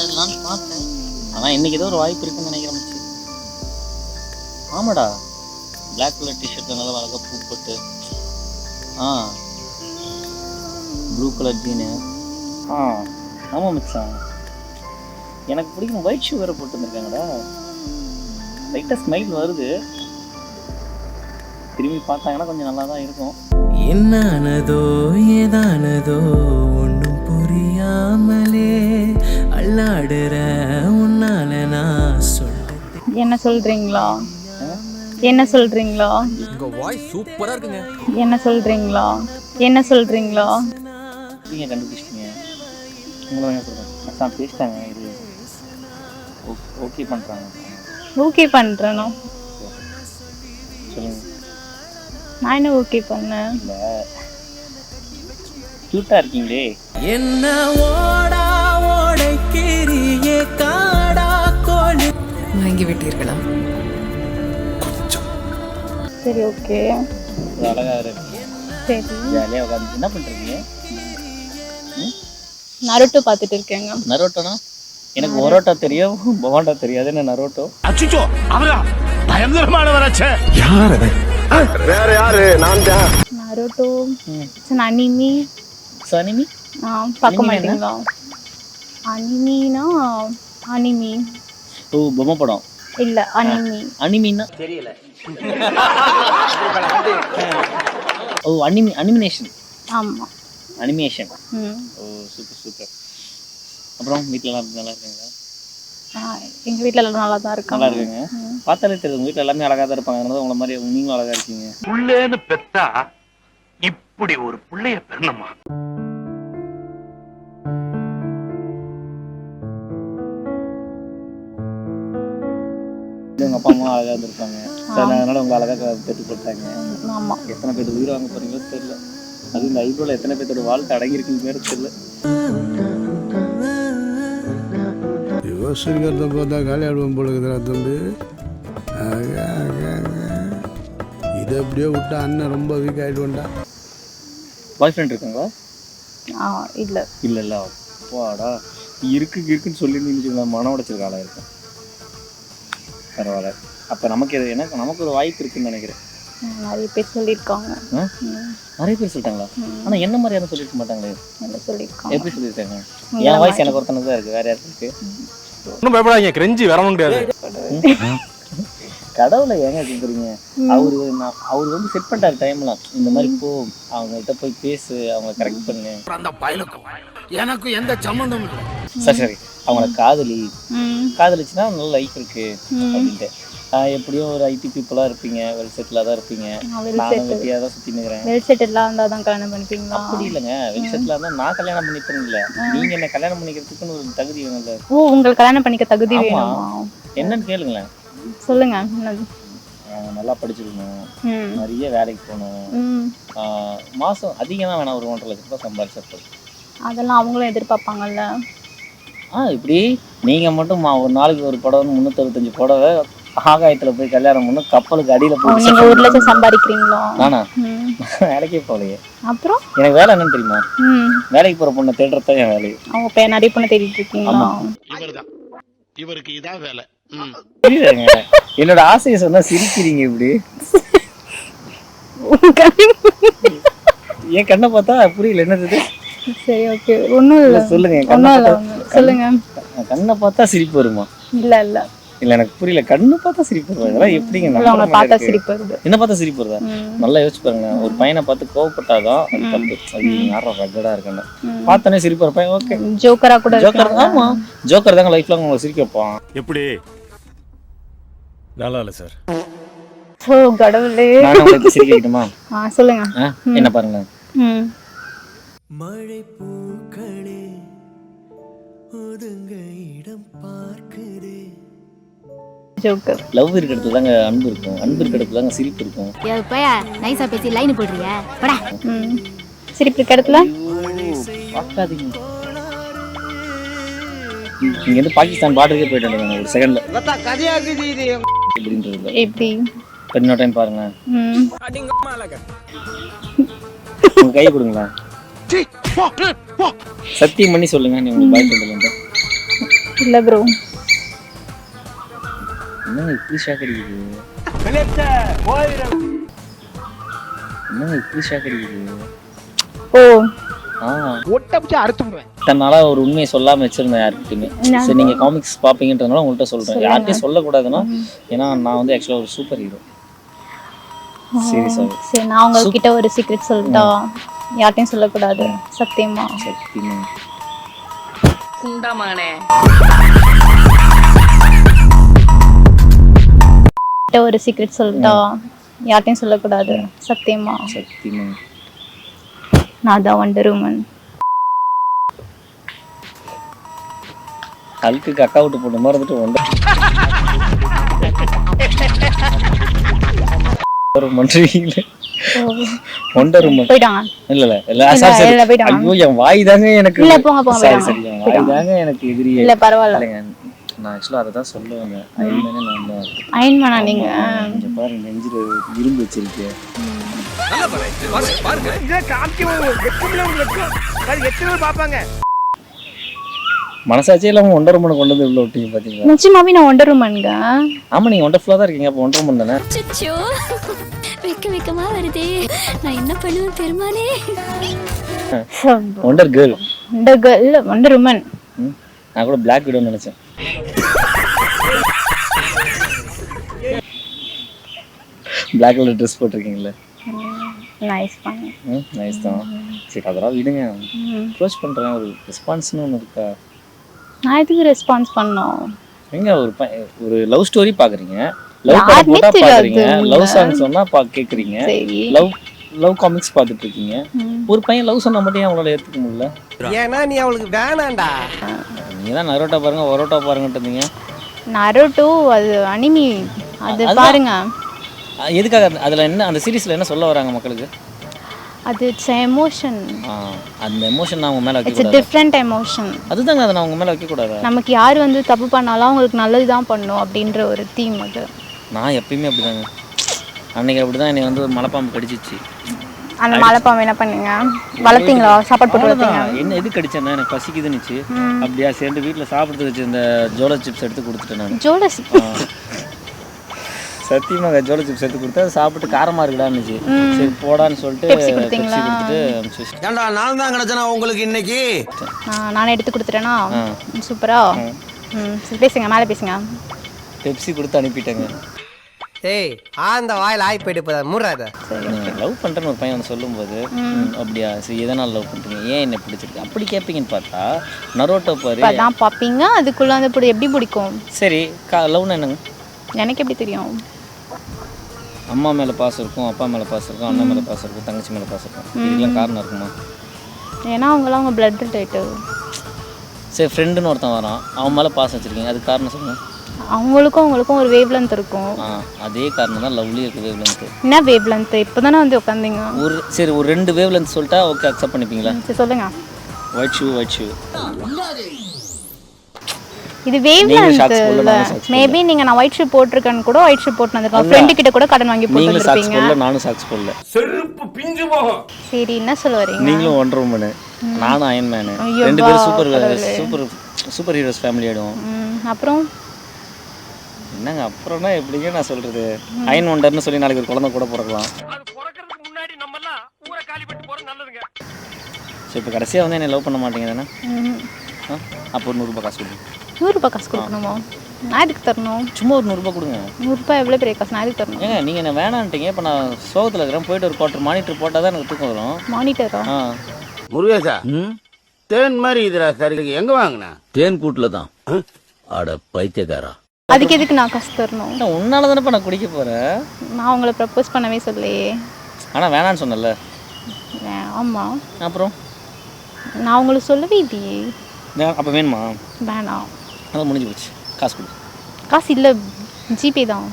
பார்த்தேன் ஆனால் இன்னைக்கு ஏதோ ஒரு வாய்ப்பு இருக்குன்னு நினைக்கிறேன் மச்சி. ஆமாடா. பிளாக் கலர் டிஷர்ட் நல்லா அழகாக பூ போட்டு. ஆ. ப்ளூ கலர் ஜீனு ஆ. ஆமாம் மச்சான் எனக்கு பிடிக்கும் ஒயிட் ஷூ வேறு போட்டு வந்திருக்காங்கடா. லைட்டாக ஸ்மைல் வருது. திரும்பி பார்த்தாங்கன்னா கொஞ்சம் நல்லா தான் இருக்கும். என்னானதோ ஏதானதோ ஒன்றும் புரியாமலே. அல்லாடுற உன்னால நான் சொல்ல என்ன சொல்றீங்களா? என்ன சொல்றீங்களா? உங்க வாய்ஸ் சூப்பரா இருக்குங்க. என்ன சொல்றீங்களா? என்ன சொல்றீங்களா? நீங்கள் கண்டுபிடிச்சிட்டீங்க. உங்களை என்ன சொல்கிறேன் மச்சான் பேசிட்டாங்க. இது ஓகே பண்ணுறாங்க ஓகே பண்றேனோ? சொல்லுங்கள் நான் என்ன ஓகே பண்ணேன்? இல்லை. க்யூட்டாக இருக்கீங்களே. என்ன வாங்கி விட்டீர்களா சரி ஓகே. ஒரு அழகாக இருக்கீங்க சரி. ஜாலியாக உட்காந்து என்ன பண்ணுறீங்க நருட்டு பார்த்துட்டு இருக்கேங்க. நரோட்டோனா? எனக்கு ஒரோட்டா தெரியும் பவாண்டா தெரியாது. என்ன நரோட்டோ? அச்சுச்சோ அவரா? பயங்கரமானவராச்சே. வேற யாரு? நான் தான். நருட்டோ. அனிமி. சனிமி? ஆ பார்க்க மாட்டீங்களா? அனிமினா அனிமி. ஓ பொம்மை படம். இல்ல அனிமி. அனிமின்னா? தெரியல. ஓ அனிமி அனிமினேஷன். ஆமா. அனிமேஷன் ஓ சூப்பர் சூப்பர். அப்புறம் வீட்டில் எல்லாம் நல்லா இருக்காங்களா? எங்க வீட்ல எல்லாரும் நல்லா தான் நல்லா இருக்காங்க. இருக்குங்க பார்த்தாலே தெரியுது உங்கள் வீட்டில் எல்லாமே அழகாக தான் இருப்பாங்க. அதனால தான் உங்களை மாதிரி நீங்களும் அழகாக இருக்கீங்க. புள்ளேன்னு பெத்தா இப்படி ஒரு புள்ளைய பெறணுமா? உங்கள் அப்பா அம்மா அழகாக இருந்திருப்பாங்க சரி அதனால உங்களை அழகாக பெற்று ஆமா. எத்தனை பேர் உயிர் வாங்க போறீங்களோ தெரியல. அது இந்த ஐப்ரோல எத்தனை பேர்த்தோட வாழ்க்கை அடங்கியிருக்குன்னு பேர் தெரியல. யோசிக்கிறத பார்த்தா காலி ஆடுவோம் போல இருக்குதுடா தம்பி. இதை அப்படியே விட்டா அண்ணன் ரொம்ப வீக் ஆயிடுவோம்டா பாய் ஃப்ரெண்ட் இருக்காங்களா? ஆ இல்ல. இல்லை இல்லை. அப்பாடா. இருக்கு இருக்குன்னு சொல்லி நீங்கள் மன உடைச்சல் காலம் இருக்கும் பரவாயில்ல. அப்போ நமக்கு இது எனக்கு நமக்கு ஒரு வாய்ப்பு இருக்குன்னு நினைக்கிறேன். நிறைய பேர் சொல்லியிருக்காங்க. நிறைய பேர் சொல்லிட்டாங்களா? ஆனால் என்ன மாதிரி யாரும் சொல்லிருக்க மாட்டாங்களே? நல்லா சொல்லியிருக்காங்க? எப்படி சொல்லியிருக்காங்க? என் வாய்ஸ் எனக்கு ஒருத்தனுக்கு தான் இருக்குது வேற யாருக்கு இருக்கு. ஒன்றும் பயப்படாதீங்க கிரெஞ்சி வரவும் கிடையாது. கடவுளை ஏங்க கேட்குறீங்க அவரு நான் அவர் வந்து செட் பண்ணிட்டாரு டைம்லாம் இந்த மாதிரி போ அவங்கள்ட்ட போய் பேசு அவங்க கரெக்ட் பண்ணு. அந்த பயலுக்கும் எனக்கு எந்த சம்மந்தம் இல்லை. சரி சரி. அவங்கள காதலி. காதலிச்சுன்னா நல்ல லைஃப் இருக்கு. அப்படின்ட்டு. எப்படியும் ஒரு ஐடி பீப்புளாக இருப்பீங்க. வெல் செட்டிலாக தான் இருப்பீங்க. செட்டில் வெட்டியாக தான் சுற்றி நிற்கிறேன் வெல் செட்டில்லாம் இருந்தால் தான் கல்யாணம் பண்ணிப்பீங்களா? அப்படி இல்லைங்க. வெல் செட்டிலாக இருந்தால் நான் கல்யாணம் பண்ணிப்பேன் இல்லை. நீங்கள் என்ன கல்யாணம் பண்ணிக்கிறதுக்குன்னு ஒரு தகுதி வேணும்ல. ஓ உங்களுக்கு கல்யாணம் பண்ணிக்க தகுதி. வேணுமா? என்னன்னு கேளுங்களேன். சொல்லுங்க. நல்லா படிச்சிருக்கணும். நிறைய வேலைக்கு போகணும். மாசம் அதிகம் தான் வேணாம் ஒரு ஒன்றரை லட்ச ரூபாய் சம்பாதிச்சா போதும். அதெல்லாம் அவங்களும் எதிர்பார்ப்பாங்கல்ல. ஆ இப்படி நீங்கள் மட்டும் மா- ஒரு நாளைக்கு ஒரு புடவை முந்நூற்றறுபத்தஞ்சு புடவை ஆகாயத்தில் போய் கல்யாணம் பண்ணணும் கப்பலுக்கு அடியில் போய் நீங்க ஒரு லட்சம் சம்பாதிக்கிறீங்களா? நானா? ம். வேலைக்கே போகலையே. அப்புறம்? எனக்கு வேலை என்னன்னு தெரியுமா? வேலைக்கு போகிற பொண்ணை தேடுறது தான் என் வேலையை அவங்க இப்போ நிறைய பொண்ணு தேடிட்டு இருக்கீங்களா? இவருக்கு இதான் வேலை. புரியுதுங்க. என்னோட ஆசையை சொன்னா சிரிக்கிறீங்க இப்படி. என் கண்ணை பார்த்தா புரியல என்னது? சரி ஓகே ஒன்றும் இல்லை. சொல்லுங்க கண்ணை பார்த்தா- சொல்லுங்க. கண்ணை பார்த்தா சிரிப்பு வருமா? இல்லை இல்லை. இல்ல எனக்கு புரியல. கண்ணு பார்த்தா சிரிப்பு வருமா? இதெல்லாம் எப்படிங்க பார்த்தா இருக்கு? சிரிப்பு வருது. என்ன பார்த்தா சிரிப்பு வருதா? நல்லா யோசிச்சு பாருங்க. ஒரு பையனை பார்த்து கோவப்பட்டாதான் அது தப்பு. அது யாரும் ரகடா இருக்கேன்னு ம். பார்த்தோன்னே சிரிப்பு பையன் ஓகே ஜோக்கரா கூட ஜோக்கர் ஆமா. ஜோக்கர் தாங்க லைஃப்ல உங்களை சிரிக்க வைப்பான். எப்படி? நல்லா இல்லை சார் ஓ கடவுளே. நான் உங்களுக்கு சிரிக்க வைக்கணுமா ஆ சொல்லுங்க? என்ன பாருங்க. ம். மழை பூக்களே ஒதுங்க இடம் பார்க்கிறே ஜோக்கர். லவ் இருக்க இடத்துல தாங்க அன்பு இருக்கும். அன்பு இருக்க இடத்துல தாங்க சிரிப்பு இருக்கும். போயா நைஸா பேசி லைன் போடுறியா? படா. சிரிப்பு இருக்க இடத்துல? பார்க்காதீங்க. இங்க இருந்து பாகிஸ்தான் பார்டருக்கே போயிட்டு வந்துருங்க ஒரு செகண்ட்ல அப்படின்றது. எப்படி? இன்னொரு டைம் பாருங்க உங்க கை கொடுங்களேன். சத்தியம் பண்ணி சொல்லுங்க நீ உங்களுக்கு பாய் ஃப்ரெண்ட் இல்லை ப்ரோ என்னங்க இப்படி ஷாக் அடிக்குது? என்னங்க இப்படி ஷாக் அடிக்குது? ஓ. இத்தனை நாளா ஒரு உண்மையை சொல்லாம வச்சிருந்தேன் யாருக்கிட்டுமே சரி நீங்க காமிக்ஸ் பாப்பீங்கன்றதுனால உங்கள்கிட்ட சொல்றேன். யார்கிட்டயும் சொல்லக்கூடாதுன்னா ஏன்னா நான் வந்து ஆக்சுவலா ஒரு சூப்பர் ஹீரோ சீரியஸாக சரி நான் உங்ககிட்ட ஒரு சீக்ரெட் சொல்லட்டா? யார்ட்டையும் சொல்லக்கூடாது. சத்தியமா? சத்தியமா. கிட்ட ஒரு சீக்ரெட் சொல்லட்டா யார்ட்டையும் சொல்லக்கூடாது. சத்தியமா? சத்தியமா. நான் தான் வண்டர் உமன் ஹல்க்குக்கு அக்கா விட்டு போட்ட மாதிரி இருந்துட்டு ஒண்டர் மன்றீங்களே ஒண்டர் உமன் போயிட்டாங்க இல்ல இல்ல இல்ல போயிட்டாங்க. ஐயோ என் வாய் தாங்க எனக்கு இல்ல, போங்க, போங்க, சாரி போயிட்டாங்க. சரி என் வாய் தாங்க எனக்கு எதிரியே இல்ல பரவாயில்ல. இல்லைங்க நான் ஆக்சுவலா அதை தான் சொல்லுவேங்க. அயல்மேனே நான் தான் அயன்மேனா நீங்க? இங்க பாருங்க நெஞ்சில இரும்பு வச்சிருக்கேன் மனசாட்சியே இல்லாம ஒண்டர் உமனை கொண்டு வந்து இவ்வளோ விட்டீங்க பாத்தீங்களா? நிச்சயமாவே நான் ஒண்டர் உமன்ங்க ஆமா நீங்க ஒண்டர்ஃபுல்லா தான் இருக்கீங்க அப்போ ஒண்டர் உமன் தானே? வெக்க வெக்கமா வருதே. நான் என்ன பண்ணுவேன் பெருமானே Wonder Girl Wonder Girl Wonder Woman நான் கூட பிளாக் விடோன்னு நினைச்சேன். பிளாக் கலர் ட்ரெஸ் போட்டிருக்கீங்களே நைஸ் பண்ணு ம் நைஸ் தான். சரி அதெல்லாம் விடுங்க. அப்ரோச் பண்ணுறேன் ஒரு ரெஸ்பான்ஸ்னு ஒன்று இருக்கா? நான் எதுக்கு ரெஸ்பான்ஸ் பண்ணோம் எங்க ஒரு ப- ஒரு லவ் ஸ்டோரி பார்க்குறீங்க லவ் படம் பார்க்குறீங்க லவ். சாங் சொன்னால் பா கேட்குறீங்க சரி. லவ் லவ் காமிக்ஸ் பார்த்துட்டு இருக்கீங்க ஒரு பையன் லவ் சொன்னா மட்டும் அவங்களால ஏற்றுக்க முடியல? ஏன்னா நீ அவளுக்கு வேணாண்டா நீங்கள் தான் நரோட்டா பாருங்க ஒரோட்டா பாருங்கன்ட்டு இருந்தீங்க. நரோட்டோ அது அனிமி அது. பாருங்க. எதுக்காக அதில் என்ன அந்த சீரிஸில் என்ன சொல்ல வராங்க மக்களுக்கு? அது இட்ஸ் எமோஷன் அந்த எமோஷன் நான் உங்க மேலே இட்ஸ் வைக்கக்கூடாது டிஃப்ரெண்ட் எமோஷன் அதுதாங்க அதை நான் உங்க மேலே வைக்கக்கூடாது நமக்கு யார் வந்து தப்பு பண்ணாலும் அவங்களுக்கு நல்லது தான் பண்ணும் அப்படின்ற ஒரு தீம் அது. நான் எப்பயுமே அப்படிதாங்க. அன்னைக்கு அப்படிதான் என்னை வந்து ஒரு மலைப்பாம்பு கடிச்சிச்சு. அந்த மலைப்பாம்பு என்ன பண்ணீங்க? வளர்த்தீங்களா? சாப்பாடு போட்டு வளர்த்தீங்க. என்ன எது கடிச்சேன்னா எனக்கு பசிக்குதுன்னுச்சு. அப்படியா சேர்ந்து வீட்டில் சாப்பிட்றது வச்சு இந்த ஜோலோ சிப்ஸ் எடுத்து கொடுத்துட்டேன் நான். ஜோலஸ் சத்தியமாக ஜோலோ சிப்ஸ் எடுத்து கொடுத்தா அதை சாப்பிட்டு காரமாக இருக்குடான்னுச்சு. சரி போடான்னு சொல்லிட்டு? Pepsi கொடுத்துட்டு. ஏண்டா நான் தான் கிடைச்சனா உங்களுக்கு இன்னைக்கு? நானே எடுத்து கொடுத்துட்டேனா. சூப்பரா? பேசுங்க மேலே பேசுங்க. பெப்சி கொடுத்து அனுப்பிட்டேங்க. ஏய் ஆந்த வாயில் ஆய் போயிட்டு போதா மூடாத நீங்கள் லவ் பண்ணுறேன்னு ஒரு பையன் வந்து சொல்லும்போது அப்படியா சரி எதனால் லவ் பண்ணுறீங்க ஏன் என்னை பிடிச்சிருக்கு? அப்படி கேட்பீங்கன்னு பார்த்தா நரோட்டோ பாரு. அதான் பார்ப்பீங்க அதுக்குள்ளே வந்து இப்படி எப்படி பிடிக்கும்? சரி கா லவ்னா என்னங்க? எனக்கு எப்படி தெரியும்? அம்மா மேலே பாசம் இருக்கும் அப்பா மேலே பாசம் இருக்கும் அண்ணன் மேலே பாசம் இருக்கும் தங்கச்சி மேலே பாசம் இருக்கும். இதுக்கெல்லாம் காரணம் இருக்குமா? ஏன்னா அவங்களாம் அவங்க பிளட் ரிலேட்டிவ் சரி ஃப்ரெண்டுன்னு ஒருத்தன் வரான் அவன் மேலே பாசம் வச்சுருக்கீங்க அதுக்கு காரணம் சொல்லுங்க. அவங்களுக்கும் அவங்களுக்கும் ஒரு வேவ் லென்த் இருக்கும் அதே காரணம் தான் லவ்லேயே இருக்கு வேவ் லென்த்து என்ன வேவ் லென்த் இப்போ தானே வந்து உட்காந்தீங்க ஒரு சரி ஒரு ரெண்டு வேவ் லென்த் சொல்லிட்டா ஓகே அக்செப்ட் பண்ணிப்பீங்களா? சரி சொல்லுங்க. ஒயிட் ஷூ ஒயிட் ஷூ இது வேவ் லென்த் மேபி நீங்க நான் ஒயிட் ஷூ போட்டிருக்கேன்னு கூட ஒயிட் ஷூ போட்டு வந்திருக்கோம் ஃப்ரெண்டு கிட்ட கூட கடன் வாங்கி போட்டு சாக்ஸ் வந்திருப்பீங்க. போடல நானும் சாக்ஸ் போடல. சரி என்ன சொல்ல வரீங்க? நீங்களும் ஒன்றரை உமனு நானும் அயன் மேனு ரெண்டு பேரும் super. Super super heroes family ஆயிடுவோம். ம், அப்புறம்? என்னங்க அப்புறம்னா எப்படிங்க நான் சொல்றது? அயன் ஒண்டர்னு சொல்லி நாளைக்கு ஒரு குழந்தை கூட பிறக்கலாம். அது பிறக்கிறதுக்கு முன்னாடி நம்ம எல்லாம் ஊரை காலி பண்ணிட்டு போறது நல்லதுங்க. ஸோ இப்போ கடைசியாக வந்து என்னை லவ் பண்ண மாட்டீங்க தானே? அப்போ ஒரு நூறுரூபா காசு கொடுங்க. நூறுரூபா காசு கொடுக்கணுமா? நான் எதுக்கு தரணும்? சும்மா ஒரு நூறுரூபா கொடுங்க. நூறுரூபா எவ்வளோ பெரிய காசு? நான் எதுக்கு தரணும்? ஏங்க நீங்கள் என்ன வேணான்ட்டீங்க இப்போ நான் சோகத்தில் இருக்கிறேன் போயிட்டு ஒரு குவார்டர் மானிட்டர் போட்டால் தான் எனக்கு தூக்கம் வரும். மானிட்டரா ஆ. முருகேசா தேன் மாதிரி இதுடா சரி எங்க வாங்கின? தேன் கூட்டில் தான். அட பைத்தியக்காரா. அதுக்கு எதுக்கு நான் காசு தரணும்? இல்லை உன்னால தானேப்பா நான் குடிக்க போகிறேன் நான் உங்களை ப்ரப்போஸ் பண்ணவே சொல்லலையே. ஆனால் வேணான்னு சொன்னல ஆமா. அப்புறம்? நான் உங்களுக்கு சொல்லவே இல்லையே. அப்போ வேணுமா? வேணாம். அதான் முடிஞ்சு போச்சு. காசு கொடு. காசு இல்லை ஜிபே தான்.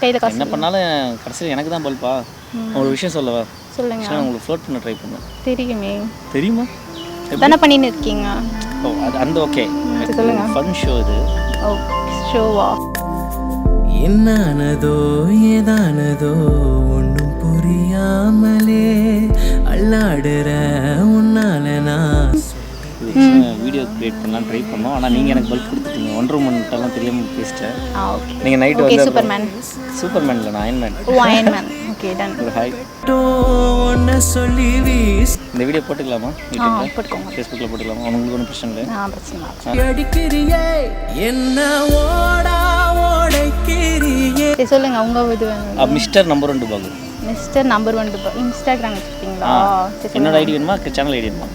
கையில் காசு என்ன. பண்ணாலும் கடைசியில் எனக்கு தான் பல்பா. ஒரு விஷயம் சொல்லவா சொல்லுங்க. ஆக்சுவலாக உங்களுக்கு ஃப்ளோட் பண்ண ட்ரை பண்ணேன் தெரியுமே. தெரியுமா? தானே பண்ணின்னு இருக்கீங்க. ஓ அது அந்த ஓகே சொல்லுங்க. ஃபன் ஷோ இது. ஓ ஷோவா என்னானதோ ஏதானதோ ஒன்றும் புரியாமலே அல்லாடுற உன்னால நான் வீடியோ க்ரியேட் பண்ணலாம் ட்ரை பண்ணோம். ஆனால் நீங்கள் எனக்கு பல்க் கொடுத்துட்டீங்க. ஒன்றரை மணிட்டெல்லாம் தெரியாமல் பேசிட்டேன் நீங்கள் நைட்டு வந்து சூப்பர்மேன் சூப்பர்மேன் இல்லை நான் அயன்மேன் ஓ அயன்மேன் ஓகே டன் ஒரு ஹாய் இந்த வீடியோ போட்டுக்கலாமா? யூடியூப்ல போட்டுக்கோங்க. ஃபேஸ்புக்கில் போட்டுக்கலாமா? உங்களுக்கு ஒன்றும் பிரச்சனை இல்லை. ஆ பிரச்சனை இல்லை. சரி சொல்லுங்க உங்க இது வேணும். மிஸ்டர் நம்பர் ஒன் பாகு மிஸ்டர் நம்பர் ஒன் இன்ஸ்டாகிராம் வச்சுருக்கீங்களா? சரி என்னோட ஐடி வேணுமா? சேனல் ஐடி வேணுமா?